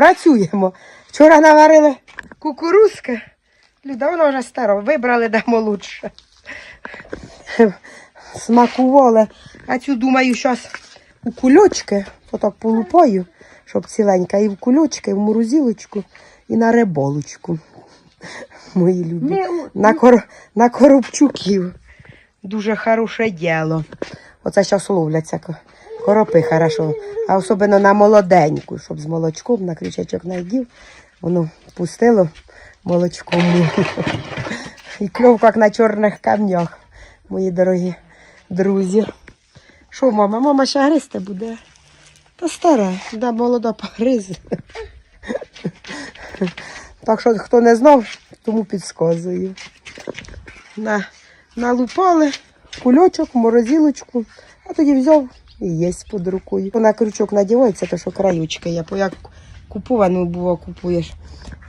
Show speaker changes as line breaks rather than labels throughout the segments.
Працюємо. Вчора наварили кукурузки. Люда, воно вже старо. Вибрали, дамо лучше. Смакували. А цю, думаю, зараз у кульочки, отак полупаю, щоб ціленька, і в кульочки, і в морозилочку, і на риболочку. Мої любі. На, кор... на коробчуків. Дуже хороше діло. Оце зараз ловляться коропи хорошо. А особливо на молоденьку, щоб з молочком на крючечок найдів, воно пустило молочком. І кльов, як на чорних камнях, мої дорогі друзі. Що, мама? Мама ще гризти буде? Та стара, да, молода погризе. Так що, хто не знав, тому підсказую. На, налупали кульочок, морозилочку, а тоді взяв і єсть під рукою. На крючок надівається, то що краючки є, як куповану було, купуєш.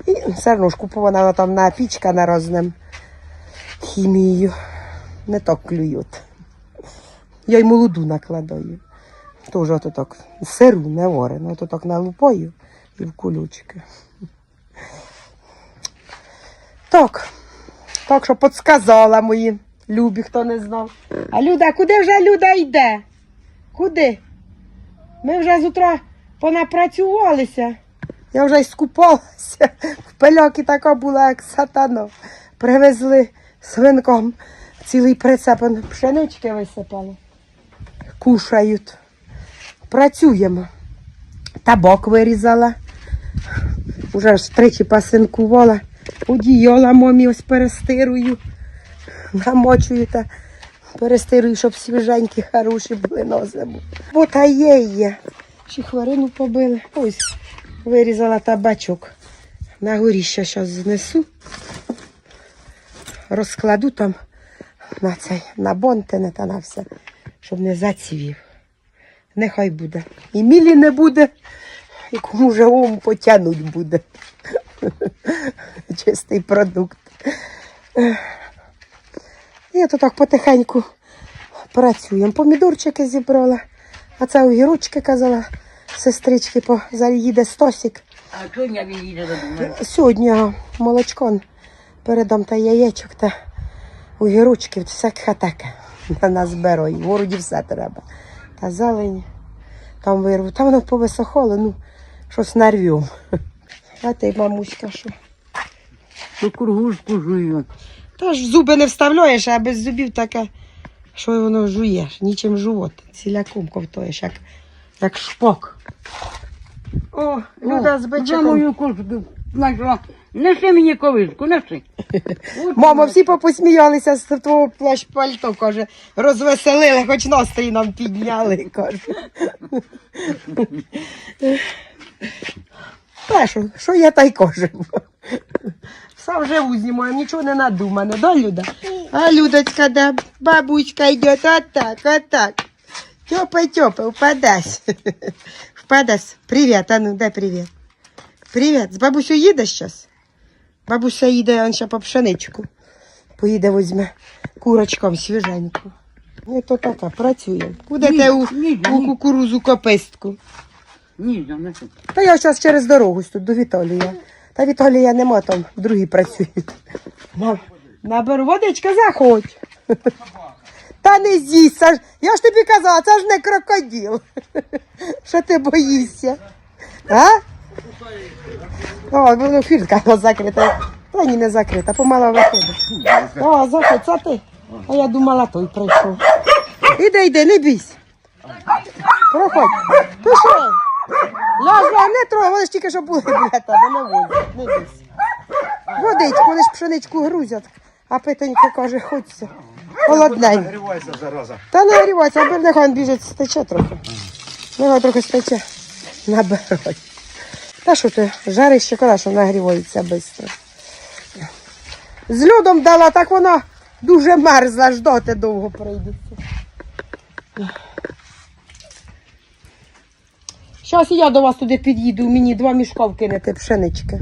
І все одно ж купована там на пічка на. Не так клюють. Я й молоду накладаю. Тоже ото так сиру, не варену, ото так налупаю і в кулючки. Так, так що підсказала мої любі, хто не знав. А Люда, куди вже Люда йде? Куди? Ми вже з утра понапрацювалися. Я вже й скупалася. В пельокі така була, як сатана. Привезли свинком цілий прицеп пшенички висипали. Кушають. Працюємо. Табок вирізала. Уже ж тричі пасинкувала. Одіяла мамі ось перестирую. Намочую та перестирую, щоб свіженькі, хороші були на зиму. Бо та є є. Ще хварину побили. Ось вирізала табачок. На горіще зараз знесу. Розкладу там на цей, на бонтини та на все, щоб не зацвів. Нехай буде. І мілі не буде, і кому живому потягнуть буде. Чистий продукт. І то так потихеньку працюємо. Помідорчики зібрала, а це огірочки казала сестрички, по заїде стосик.
А Соня він їде додому.
Сьогодні ага, молочко передам та яєчок та огірочків, всяке таке. На нас беру. І в городі все треба. Та зелень там вирву. Та воно повисохоло, ну, щось нарвем. А ти, мамуська, що?
То кургушку жую.
Та ж зуби не вставляєш, а без зубів таке, що воно жуєш, нічим жувати. Ціляком ковтуєш, як, як шпок. О, Люда з бичиком.
мою кошку знайшла. Неси мені ковишку, неси. Вона.
всі попосміялися з твого плащ пальто, каже, розвеселили, хоч настрій нам підняли, каже. Та що, я та й кажу. Сам живу знімаю, нічого не надумано, да, Люда? А Людочка, да, бабучка йде, отак, отак. Тьопай, тьопай, впадась. Впадась. Привіт, а ну, дай привіт. Привіт. З бабусею їдеш зараз? Бабуся їде он ще по пшеничку. Поїде візьме курочком свіженьку. Ну, то така, працює. Куди
Ні,
те у,
ні,
у
ні.
кукурузу копистку?
Ні, да, неси.
Та я зараз через дорогу тут до Віталія. Та Віталія нема там, другі працюють. На, наберу водичка, заходь. Та не з'їсть, ж, я ж тобі казала, це ж не крокодил. Що ти боїшся? А? О, воно фірка закрита. Та ні, не закрита, помало виходить. О, заходь, це ти. А я думала, той прийшов. Іди, йди, не бійся. Проходь. Пішов. Ляжа, не трогай, вони ж тільки що були біля тебе, не бійся. Водичку, вони ж пшеничку грузять, а питонько каже, хочеться. Холодненько.
Нагрівайся, зараза.
Та не нагрівайся, аби нехай він біжить, стече трохи. Нехай трохи стече. Набирай. Та що ти, жарище коли, що нагрівається швидко. З льодом дала, так вона дуже мерзла, ждати довго прийдеться. Зараз я до вас туди під'їду, мені два мішка вкинете пшенички.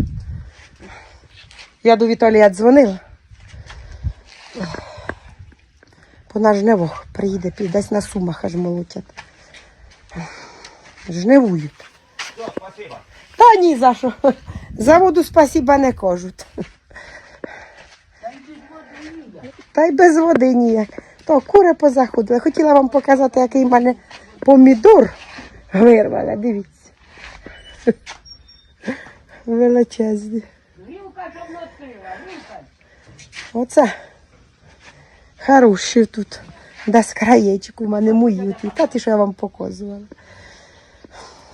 Я до Віталія дзвонила. Вона жниво приїде, десь на сумах аж молотять. Жнивують. Та ні за що. За воду спасіба не кажуть. Та й без води ніяк. То кури позаходили. Хотіла вам показати, який в мене помідор вирвала. Дивіться. Величезний.
Вілка, щоб носила, вілка.
Оце хороший тут. Десь краєчок у мене мої. тут. Та ті, що я вам показувала.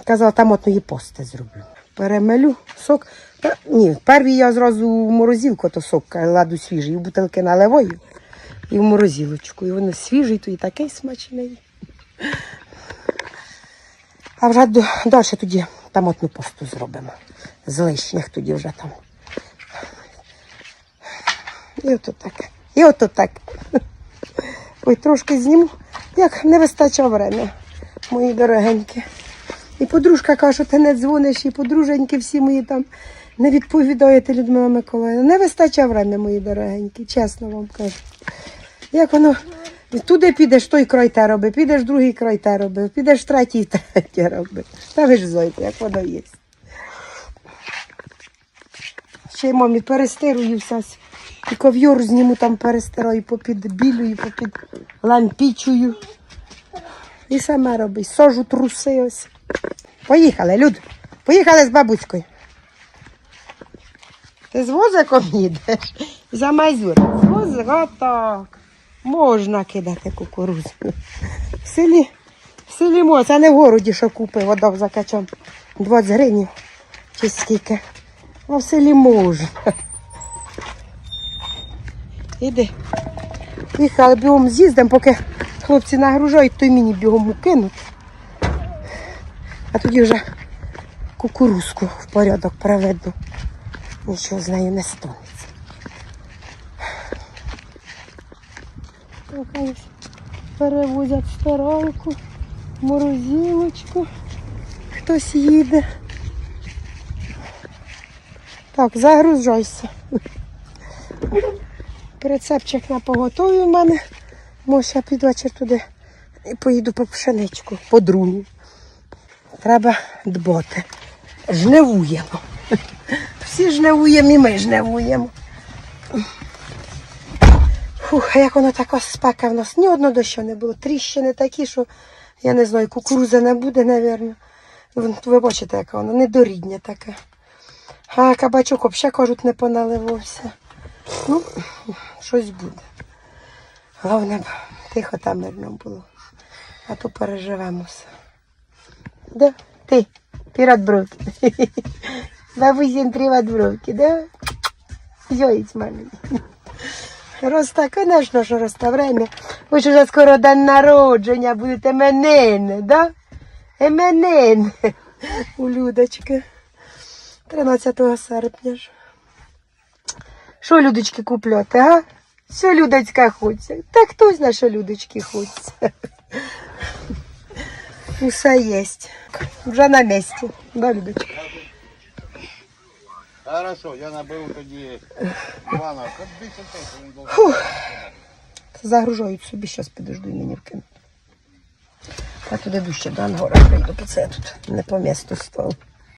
Казала, там от її пости зроблю. Перемелю сок. Ні, перві я зразу в морозилку, то сок ладу свіжий, в бутилки наливаю і в морозилочку. І воно свіжий, то і такий смачний. А вже далі тоді тамотну посту зробимо. З лишніх тоді вже там. І ото так. І ото так. Ой, трошки зніму. Як не вистачає время, мої дорогенькі. І подружка каже, ти не дзвониш, і подруженьки всі мої там не відповідаєте, Людмила Миколаївна. Не вистачає время, мої дорогенькі, чесно вам кажу. Як воно туди підеш, той край те роби, підеш другий край те роби, підеш третій третє роби. Та ви ж знаєте, як воно є. Ще й мамі перестирую все. І ков'юр зніму там перестираю, попід білою, попід лампічую. І саме робить. Сожу труси ось. Поїхали, Люд. Поїхали з бабуською. Ти з возиком їдеш? За мазюр. З возика так. Можна кидати кукурудзу. В селі, в селі можна, а не в городі, що купив, отдав за качан 20 гривень чи скільки. А в селі можна. Іди. Їхали бігом з'їздимо, поки хлопці нагружають, то й мені бігом укинуть. А тоді вже кукурузку в порядок приведу. Нічого з нею не станеться. Нехай перевозять стиралку, морозилочку. Хтось їде. Так, загружайся. Прицепчик на поготові в мене. Може, я під вечір туди і поїду по пшеничку, по другу. Треба дбати. Жнивуємо. Всі жнивуємо і ми жнивуємо. Фух, а як воно така спека в нас. Ні одного дощу не було. Тріщини такі, що я не знаю, кукуруза не буде, напевно. Ви бачите, яка вона недорідня така. А кабачок взагалі, кажуть, не поналивався. Ну, щось буде. Головне, тихо та мирно було. А то переживемо все. Да? Ти, пірат бровки. Бабусін приват бровки, да? Йоїць мамі. Роста, звісно, що роста время. Ви ж уже скоро день народження будете менини, да? Іменини. У Людочки. 13 серпня ж. Що людочки купляти, а? Що людочка хоче? Та хто знає, що людочки хочеться. Усе є. Вже на місці. Да, Людочка?
Хорошо, я наберу тоді Івана.
Загружають собі, зараз підожду і мені вкинуть. Я туди дужче до Ангора прийду, бо це тут не по місту став.